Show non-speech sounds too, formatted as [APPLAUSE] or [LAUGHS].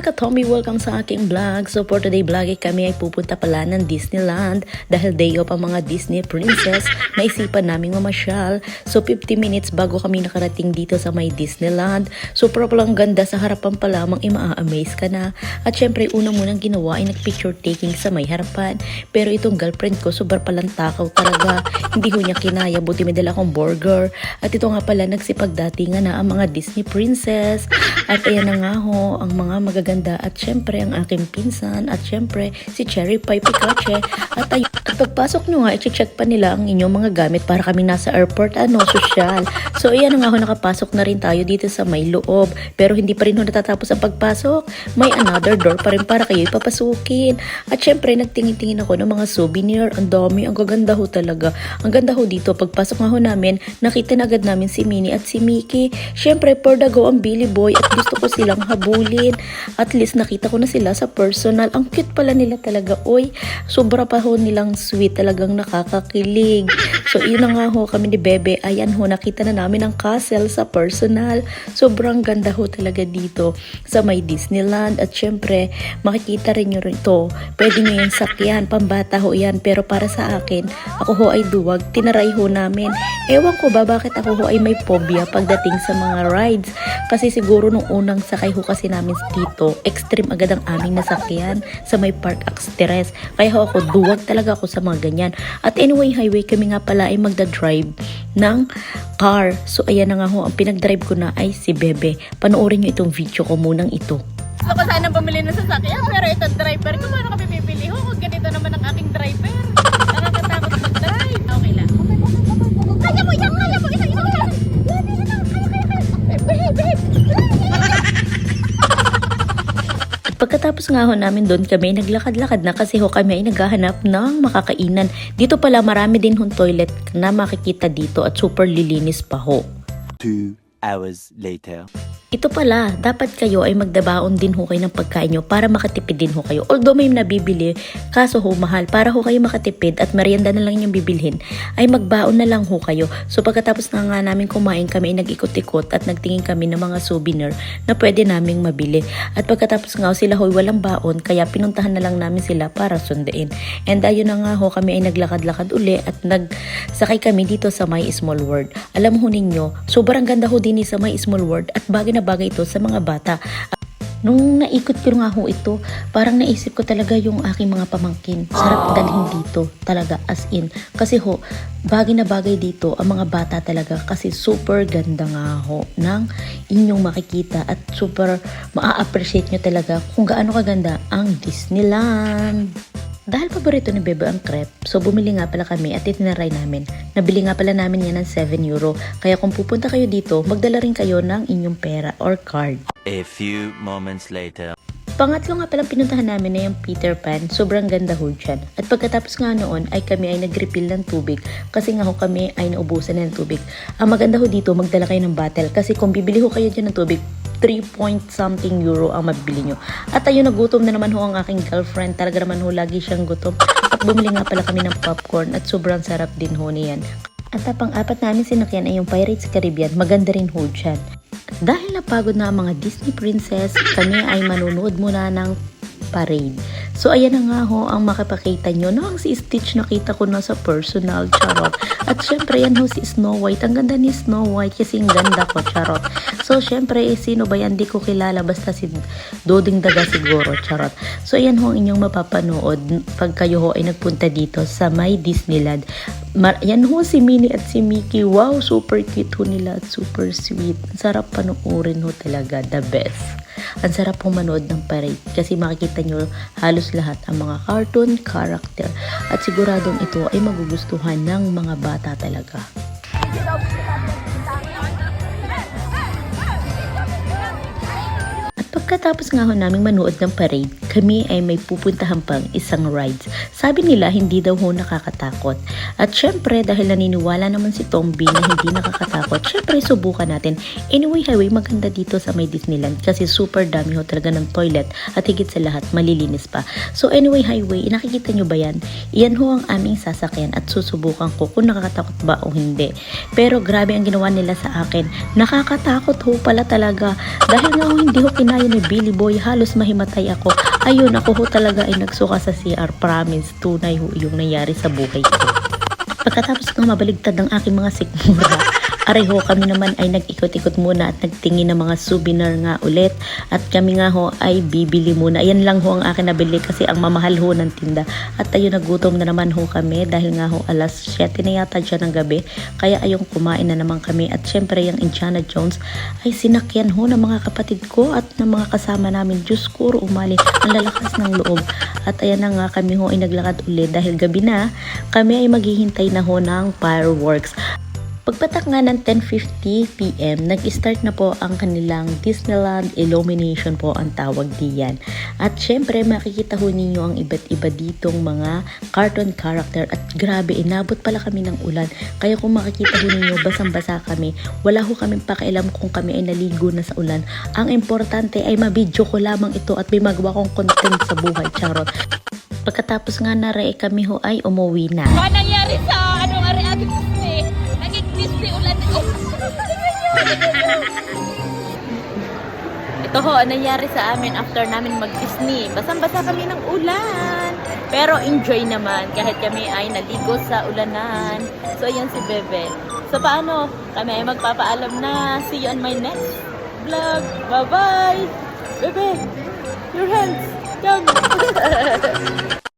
mga ka-Tommy, welcome sa aking vlog. So for today vlog ay kami ay pupunta pala ng Disneyland dahil day off ang mga Disney princess. Naisipan naming mamasyal. So 50 minutes bago kami nakarating dito sa may Disneyland. So palang ganda sa harapan pa lamang ay maa-amaze ka na. At syempre una munang ginawa ay nag-picture taking sa may harapan. Pero itong girlfriend ko sobrang palang takaw talaga. Hindi ho niya kinaya buti may dala akong burger. At ito nga pala nagsipagdatingan na ang mga Disney princess. At ayan na nga ho, ang mga magaganda at syempre ang aking pinsan at syempre si Cherry Pie Picache. At, ay, at pagpasok nyo nga, i-check pa nila ang inyong mga gamit para kami nasa airport, ano, social. So ayan nga ho, nakapasok na rin tayo dito sa may loob. Pero hindi pa rin ho natatapos ang pagpasok. May another door pa rin para kayo ipapasukin. At syempre, nagtingin-tingin ako ng mga souvenir. Ang dami, ang gaganda ho talaga. Ang ganda ho dito, pagpasok nga ho namin, nakita na agad namin si Minnie at si Mickey. Syempre, for the go ang Billy Boy at gusto ko silang habulin. At least nakita ko na sila sa personal. Ang cute pala nila talaga. Oy, sobra pa ho nilang sweet. Talagang nakakakilig. So, yun na nga ho kami ni Bebe. Ayan ho, nakita na namin ang castle sa personal. Sobrang ganda ho talaga dito sa may Disneyland. At syempre, makikita rin nyo ito. Pwede nyo yan sakyan. Pambata ho yan. Pero para sa akin, ako ho ay duwag. Tinaray ho namin. Ewan ko ba bakit ako ho ay may phobia pagdating sa mga rides. Kasi siguro nung unang sakay ho kasi namin dito, extreme agad ang aming nasakyan sa may Park Express. Kaya ho ako, duwag talaga ako sa mga ganyan. At anyway, highway kami nga pala ay magda-drive ng car. So ayan na nga ho, ang pinag-drive ko na ay si Bebe. Panoorin nyo itong video ko munang ito. Gusto ko sana bumili ng sasakyan, pero ito driver ko, paano pagkatapos nga ho namin doon kami, naglakad-lakad na kasi ho kami ay naghahanap ng makakainan. Dito pala marami din hong toilet na makikita dito at super lilinis pa ho. Two hours later. Ito pala, dapat kayo ay magdabaon din ho kayo ng pagkain nyo para makatipid din ho kayo. Although may nabibili, kaso ho mahal, para ho kayo makatipid at merienda na lang yung bibilhin, ay magbaon na lang ho kayo. So pagkatapos na nga namin kumain kami, ay nag-ikot-ikot at nagtingin kami ng mga souvenir na pwede naming mabili. At pagkatapos nga sila ho walang baon, kaya pinuntahan na lang namin sila para sundain. And ayun na nga ho, kami ay naglakad-lakad uli at nagsakay kami dito sa My Small World. Alam ho ninyo, sobrang ganda ho din sa My Small World at bagay na bagay ito sa mga bata. Nung naikot ko nga ho ito, parang naisip ko talaga yung aking mga pamangkin. Sarap dalhin dito, talaga as in. Kasi ho, bagay na bagay dito ang mga bata talaga kasi super ganda nga ho ng inyong makikita at super maa-appreciate nyo talaga kung gaano kaganda ang Disneyland. Dahil paborito ni Bebe ang crepe, so bumili nga pala kami at itinaray namin. Nabili nga pala namin yan ng 7 euro. Kaya kung pupunta kayo dito, magdala rin kayo ng inyong pera or card. A few moments later. Pangatlo nga palang pinuntahan namin na yung Peter Pan. Sobrang ganda ho dyan. At pagkatapos nga noon ay kami ay nag-refill ng tubig kasi nga ho kami ay naubusan na ng tubig. Ang maganda ho dito, magdala kayo ng bottle kasi kung bibili ho kayo dyan ng tubig, 3 point something euro ang mabibili nyo. At ayun, nagutom na naman ho ang aking girlfriend. Talaga naman ho, lagi siyang gutom. At bumili nga pala kami ng popcorn at sobrang sarap din ho niyan. At ang pang-apat namin sinakyan ay yung Pirates Caribbean. Maganda rin ho dyan. Dahil napagod na ang mga Disney princess, kami ay manunood muna ng parade. So ayan na nga ho ang makapakita nyo. No, ang si Stitch nakita ko na sa personal, charot. At syempre yan ho si Snow White. Ang ganda ni Snow White kasi ang ganda ko, charot. So syempre eh, sino ba yan? Di ko kilala basta si Doding Daga siguro, charot. So ayan ho ang inyong mapapanood pag kayo ho ay nagpunta dito sa My Disneyland. Mar- yan ho si Minnie at si Mickey. Wow, super cute ho nila at super sweet. Sarap panoorin ho talaga. The best. Ang sarap po manood ng parade kasi makikita nyo halos lahat ang mga cartoon character at siguradong ito ay magugustuhan ng mga bata talaga. Pagkatapos nga ho naming manood ng parade, kami ay may pupuntahan pang isang rides. Sabi nila hindi daw ho nakakatakot. At syempre dahil naniniwala naman si Tomby na hindi nakakatakot, syempre subukan natin. Anyway, highway maganda dito sa may Disneyland kasi super dami ho talaga ng toilet at higit sa lahat malilinis pa. So anyway, highway, nakikita nyo ba yan? Iyan ho ang aming sasakyan at susubukan ko kung nakakatakot ba o hindi. Pero grabe ang ginawa nila sa akin. Nakakatakot ho pala talaga. Dahil nga ho hindi ho kinaya ni ay Billy Boy, halos mahimatay ako. Ayun, ako ho talaga ay nagsuka sa CR. Promise, tunay ho yung nangyari sa buhay ko. Pagkatapos nga mabaligtad ng aking mga sikmura, areho kami naman ay nag-ikot-ikot muna at nagtingin ng mga souvenir nga ulit. At kami nga ho ay bibili muna. Ayan lang ho ang akin nabili kasi ang mamahal ho ng tinda. At ayun, nagutom na naman ho kami dahil nga ho alas 7 na yata dyan ng gabi. Kaya ayong kumain na naman kami. At syempre yung Indiana Jones ay sinakyan ho ng mga kapatid ko at ng mga kasama namin. Diyos ko, umali. Ang lalakas ng loob. At ayan na nga kami ho ay naglakad ulit dahil gabi na. Kami ay maghihintay na ho ng fireworks. Pagpatak nga ng 10.50pm, nag-start na po ang kanilang Disneyland Illumination po ang tawag diyan. At syempre, makikita ho ninyo ang iba't iba ditong mga cartoon character. At grabe, inabot pala kami ng ulan. Kaya kung makikita ho ninyo, basang-basa kami. Wala ho kami pakialam kung kami ay naligo na sa ulan. Ang importante ay mabidyo ko lamang ito at may magawa kong content sa buhay. Charot. Pagkatapos nga na kami ho ay umuwi na. Ano nangyari sa [LAUGHS] Ito ho, ang nangyari sa amin after namin mag-Disney. Basang-basa kami ng ulan. Pero enjoy naman kahit kami ay naligo sa ulanan. So, ayan si Bebe. So, paano? Kami ay magpapaalam na. See you on my next vlog. Bye-bye! Bebe, your hands. Come. [LAUGHS]